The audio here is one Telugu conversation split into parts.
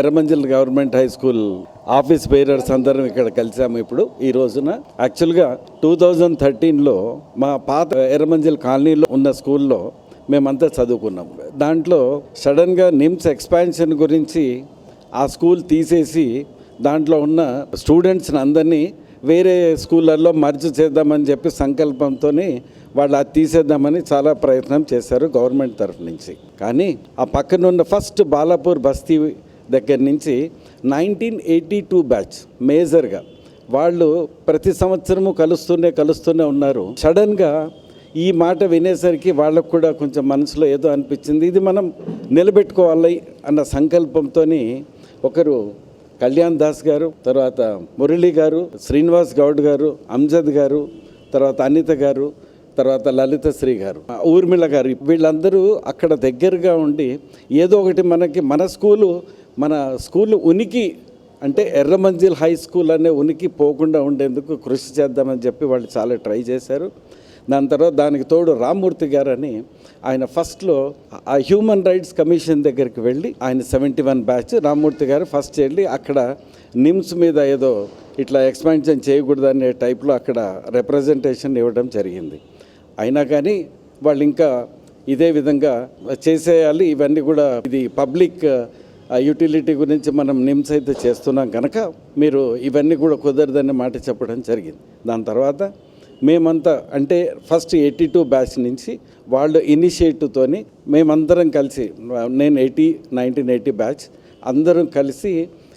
Erramanzil government high school office bearers అందరం ఇక్కడ కలిసాము ఇప్పుడు ఈ రోజున. యాక్చువల్గా టూ థౌజండ్ థర్టీన్లో మా పాత ఎర్రమంజిల్ కాలనీలో ఉన్న స్కూల్లో మేమంతా చదువుకున్నాం. దాంట్లో సడన్గా నిమ్స్ ఎక్స్పాన్షన్ గురించి ఆ స్కూల్ తీసేసి దాంట్లో ఉన్న స్టూడెంట్స్ని అందరినీ వేరే స్కూళ్ళల్లో మర్జ్ చేద్దామని చెప్పి సంకల్పంతో వాళ్ళు అది తీసేద్దామని చాలా ప్రయత్నం చేశారు గవర్నమెంట్ తరఫు నుంచి. కానీ ఆ పక్కన ఉన్న ఫస్ట్ బాలాపూర్ బస్తీ దగ్గర నుంచి నైన్టీన్ ఎయిటీ టూ బ్యాచ్ మేజర్గా వాళ్ళు ప్రతి సంవత్సరము కలుస్తూనే కలుస్తూనే ఉన్నారు. సడన్గా ఈ మాట వినేసరికి వాళ్ళకు కూడా కొంచెం మనసులో ఏదో అనిపించింది. ఇది మనం నిలబెట్టుకోవాలి అన్న సంకల్పంతో ఒకరు కళ్యాణ్ దాస్ గారు తర్వాత మురళి గారు శ్రీనివాస్ గౌడ్ గారు అంజద్ గారు తర్వాత అనిత గారు తర్వాత లలిత శ్రీ గారు ఊర్మిళ గారు. వీళ్ళందరూ అక్కడ దగ్గరగా ఉండి ఏదో ఒకటి మనకి మన స్కూలు మన స్కూల్ ఉనికి అంటే ఎర్రమంజిల్ హై స్కూల్ అనే ఉనికి పోకుండా ఉండేందుకు కృషి చేద్దామని చెప్పి వాళ్ళు చాలా ట్రై చేశారు. దాని తర్వాత దానికి తోడు రామ్మూర్తి గారు అని ఆయన ఫస్ట్లో ఆ హ్యూమన్ రైట్స్ కమిషన్ దగ్గరికి వెళ్ళి ఆయన సెవెంటీ వన్ బ్యాచ్ రామ్మూర్తి గారు ఫస్ట్ వెళ్ళి అక్కడ నిమ్స్ మీద ఏదో ఇట్లా ఎక్స్పాన్షన్ చేయకూడదు అనే టైప్లో అక్కడ రిప్రజెంటేషన్ ఇవ్వడం జరిగింది. అయినా కానీ వాళ్ళు ఇంకా ఇదే విధంగా చేసేయాలి ఇవన్నీ కూడా ఇది పబ్లిక్ యూటిలిటీ గురించి మనం నిమ్స్ అయితే చేస్తున్నాం కనుక మీరు ఇవన్నీ కూడా కుదరదనే మాట చెప్పడం జరిగింది. దాని తర్వాత మేమంతా అంటే ఫస్ట్ ఎయిటీ టూ బ్యాచ్ నుంచి వాళ్ళు ఇనిషియేటివ్తోని మేమందరం కలిసి నేను ఎయిటీ నైన్టీన్ ఎయిటీ బ్యాచ్ అందరం కలిసి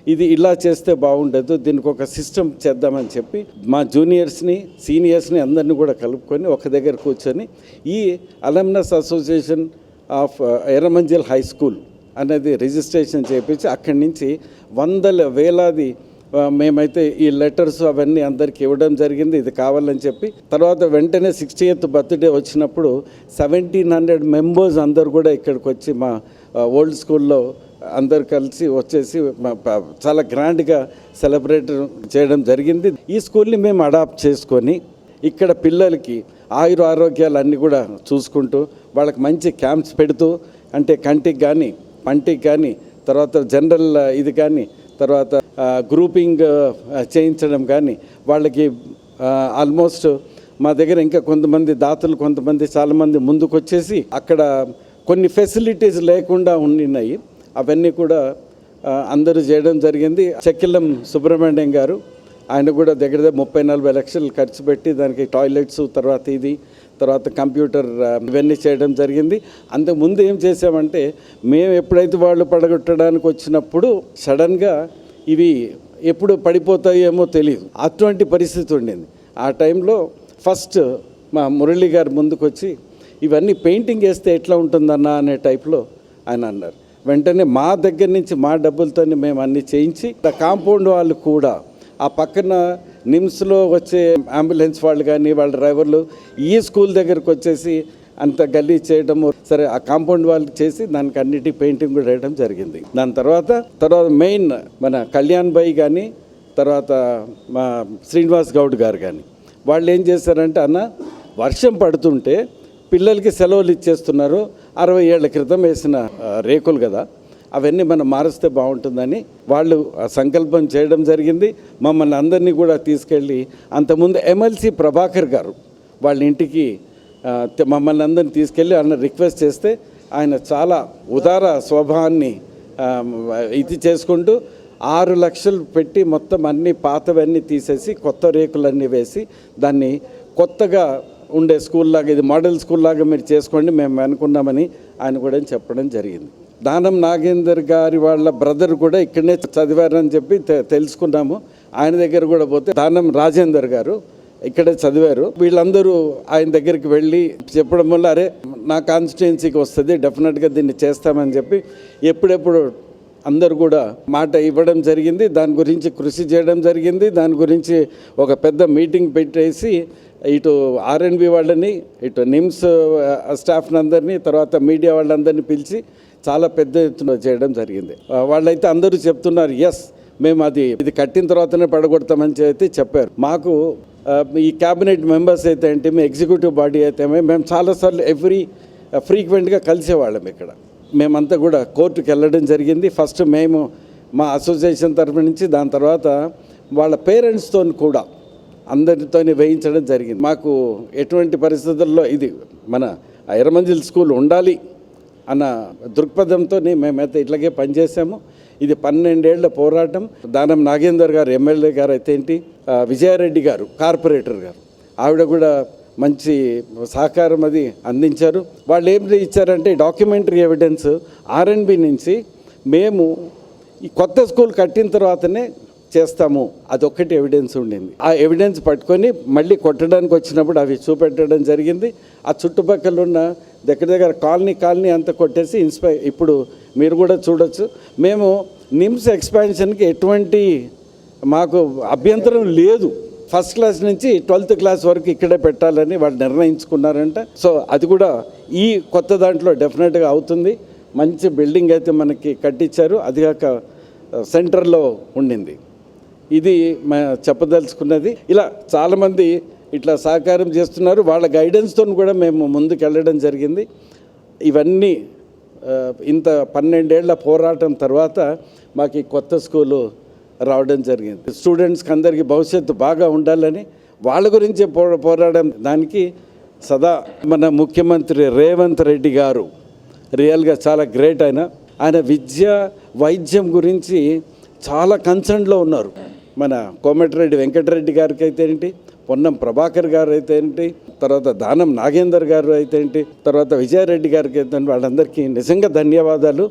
ఇది ఇలా చేస్తే బాగుండదు దీనికి ఒక సిస్టమ్ చేద్దామని చెప్పి మా జూనియర్స్ని సీనియర్స్ని అందరినీ కూడా కలుపుకొని ఒక దగ్గర కూర్చొని ఈ alumnus association of Erramanzil high school అనేది రిజిస్ట్రేషన్ చేయించి అక్కడి నుంచి వందల వేలాది మేమైతే ఈ లెటర్స్ అవన్నీ అందరికి ఇవ్వడం జరిగింది ఇది కావాలని చెప్పి. తర్వాత వెంటనే సిక్స్టీ ఎయిత్ బర్త్డే వచ్చినప్పుడు సెవెంటీన్ హండ్రెడ్ మెంబర్స్ అందరు కూడా ఇక్కడికి వచ్చి మా ఓల్డ్ స్కూల్లో అందరు కలిసి వచ్చేసి మా- చాలా గ్రాండ్గా సెలబ్రేట్ చేయడం జరిగింది. ఈ స్కూల్ని మేము అడాప్ట్ చేసుకొని ఇక్కడ పిల్లలకి ఆయుర ఆరోగ్యాలు అన్నీ కూడా చూసుకుంటూ వాళ్ళకి మంచి క్యాంప్స్ పెడుతూ అంటే కంటికి కానీ పంటికి కానీ తర్వాత జనరల్ ఇది కానీ తర్వాత గ్రూపింగ్ చేయించడం కానీ వాళ్ళకి ఆల్మోస్ట్ మా దగ్గర ఇంకా కొంతమంది దాతలు కొంతమంది చాలామంది ముందుకు వచ్చేసి అక్కడ కొన్ని ఫెసిలిటీస్ లేకుండా ఉన్నాయి అవన్నీ కూడా అందరూ చేయడం జరిగింది. చెక్కిళ్ళం సుబ్రహ్మణ్యం గారు ఆయన కూడా దగ్గర దగ్గర ముప్పై నలభై లక్షలు ఖర్చు పెట్టి దానికి టాయిలెట్స్ తర్వాత ఇది తర్వాత కంప్యూటర్ ఇవన్నీ చేయడం జరిగింది. అంతకుముందు ఏం చేసామంటే మేము ఎప్పుడైతే వాళ్ళు పడగొట్టడానికి వచ్చినప్పుడు సడన్గా ఇవి ఎప్పుడు పడిపోతాయేమో తెలియదు అటువంటి పరిస్థితి ఉండింది. ఆ టైంలో ఫస్ట్ మా మురళి గారు ముందుకు వచ్చి ఇవన్నీ పెయింటింగ్ వేస్తే ఎట్లా ఉంటుందన్నా? అనే టైప్లో ఆయన అన్నారు. వెంటనే మా దగ్గర నుంచి మా డబ్బులతో మేము అన్నీ చేయించి కాంపౌండ్ వాళ్ళు కూడా ఆ పక్కన నిమ్స్లో వచ్చే అంబులెన్స్ వాళ్ళు కానీ వాళ్ళ డ్రైవర్లు ఈ స్కూల్ దగ్గరకు వచ్చేసి అంత గల్లీ చేయడము సరే ఆ కాంపౌండ్ వాళ్ళు చేసి దానికి అన్నిటి పెయింటింగ్ కూడా వేయడం జరిగింది. దాని తర్వాత తర్వాత మెయిన్ మన కళ్యాణ్ బాయ్ కానీ తర్వాత మా శ్రీనివాస్ గౌడ్ గారు కానీ వాళ్ళు ఏం చేశారంటే అన్న వర్షం పడుతుంటే పిల్లలకి సెలవులు ఇచ్చేస్తున్నారు. అరవై ఏళ్ళ క్రితం వేసిన రేకులు కదా. అవన్నీ మనం మారుస్తే బాగుంటుందని వాళ్ళు సంకల్పం చేయడం జరిగింది. మమ్మల్ని అందరినీ కూడా తీసుకెళ్ళి అంతకుముందు ఎమ్మెల్సీ ప్రభాకర్ గారు వాళ్ళ ఇంటికి మమ్మల్ని అందరిని తీసుకెళ్ళి ఆయన రిక్వెస్ట్ చేస్తే ఆయన చాలా ఉదార స్వభావాన్ని ఇది చేసుకుంటూ ఆరు లక్షలు పెట్టి మొత్తం అన్ని పాతవన్నీ తీసేసి కొత్త రేకులన్నీ వేసి దాన్ని కొత్తగా ఉండే స్కూల్ లాగా ఇది మోడల్ స్కూల్ లాగా మీరు చేసుకోండి మేము అనుకున్నామని ఆయన కూడా చెప్పడం జరిగింది. దానం నాగేందర్ గారి వాళ్ళ బ్రదర్ కూడా ఇక్కడనే చదివారని చెప్పి తె- తెలుసుకున్నాము. ఆయన దగ్గర కూడా పోతే దానం రాజేందర్ గారు ఇక్కడే చదివారు. వీళ్ళందరూ ఆయన దగ్గరికి వెళ్ళి చెప్పడం వల్ల అరే నా కాన్స్టిట్యున్సీకి వస్తుంది డెఫినెట్గా దీన్ని చేస్తామని చెప్పి ఎప్పుడెప్పుడు అందరూ కూడా మాట ఇవ్వడం జరిగింది. దాని గురించి కృషి చేయడం జరిగింది. దాని గురించి ఒక పెద్ద మీటింగ్ పెట్టేసి ఇటు ఆర్ఎన్బి వాళ్ళని ఇటు నిమ్స్ స్టాఫ్ని అందరినీ తర్వాత మీడియా వాళ్ళందరినీ పిలిచి చాలా పెద్ద ఎత్తున చేయడం జరిగింది. వాళ్ళైతే అందరూ చెప్తున్నారు ఎస్ మేము అది ఇది కట్టిన తర్వాతనే పడగొడతామని చెప్పి చెప్పారు. మాకు ఈ క్యాబినెట్ మెంబర్స్ అయితే ఏంటి మీ ఎగ్జిక్యూటివ్ బాడీ అయితే మేము చాలాసార్లు ఎవ్రీ ఫ్రీక్వెంట్గా కలిసేవాళ్ళం ఇక్కడ. మేమంతా కూడా కోర్టుకు వెళ్ళడం జరిగింది. ఫస్ట్ మేము మా అసోసియేషన్ తరఫు నుంచి దాని తర్వాత వాళ్ళ పేరెంట్స్తో కూడా అందరితో వేయించడం జరిగింది. మాకు ఎటువంటి పరిస్థితుల్లో ఇది మన ఐరమంజిల్ స్కూల్ ఉండాలి అన్న దృక్పథంతో మేమైతే ఇట్లాగే పనిచేసాము ఇది పన్నెండేళ్ళ పోరాటం. దానం నాగేందర్ గారు ఎమ్మెల్యే గారు అయితే ఏంటి? విజయారెడ్డి గారు కార్పొరేటర్ గారు. ఆవిడ కూడా మంచి సహకారం అది అందించారు. వాళ్ళు ఏం ఇచ్చారంటే డాక్యుమెంటరీ ఎవిడెన్స్ ఆర్ఎన్బి నుంచి మేము ఈ కొత్త స్కూల్ కట్టిన తర్వాతనే చేస్తాము. అదొక్కటి ఎవిడెన్స్ ఉండింది. ఆ ఎవిడెన్స్ పట్టుకొని మళ్ళీ కొట్టడానికి వచ్చినప్పుడు అవి చూపెట్టడం జరిగింది. ఆ చుట్టుపక్కల ఉన్న దగ్గర దగ్గర కాలనీ కాలనీ అంతా కొట్టేసి ఇన్స్పై ఇప్పుడు మీరు కూడా చూడొచ్చు. మేము నిమ్స్ ఎక్స్పాన్షన్కి ఎటువంటి మాకు అభ్యంతరం లేదు. ఫస్ట్ క్లాస్ నుంచి ట్వెల్త్ క్లాస్ వరకు ఇక్కడే పెట్టాలని వాళ్ళు నిర్ణయించుకున్నారంట. సో అది కూడా ఈ కొత్త దాంట్లో డెఫినెట్గా అవుతుంది. మంచి బిల్డింగ్ అయితే మనకి కట్టించారు. అది కాక సెంటర్లో ఉండింది. ఇది మా చెప్పదలుచుకున్నది. ఇలా చాలామంది ఇట్లా సహకారం చేస్తున్నారు. వాళ్ళ గైడెన్స్తో కూడా మేము ముందుకు వెళ్ళడం జరిగింది. ఇవన్నీ ఇంత పన్నెండేళ్ళ పోరాటం తర్వాత మాకు ఈ కొత్త స్కూలు రావడం జరిగింది. స్టూడెంట్స్కి అందరికీ భవిష్యత్తు బాగా ఉండాలని వాళ్ళ గురించే పో పోరాడడం దానికి సదా మన ముఖ్యమంత్రి రేవంత్ రెడ్డి గారు రియల్గా చాలా గ్రేట్ ఆయన. ఆయన విద్య వైద్యం గురించి చాలా కన్సర్న్లో ఉన్నారు. మన కోమటిరెడ్డి వెంకటరెడ్డి గారికి అయితే ఏంటి పొన్నం ప్రభాకర్ గారు అయితే ఏంటి? తర్వాత దానం నాగేందర్ గారు అయితే ఏంటి? తర్వాత విజయారెడ్డి గారికి అయితే వాళ్ళందరికీ నిజంగా ధన్యవాదాలు.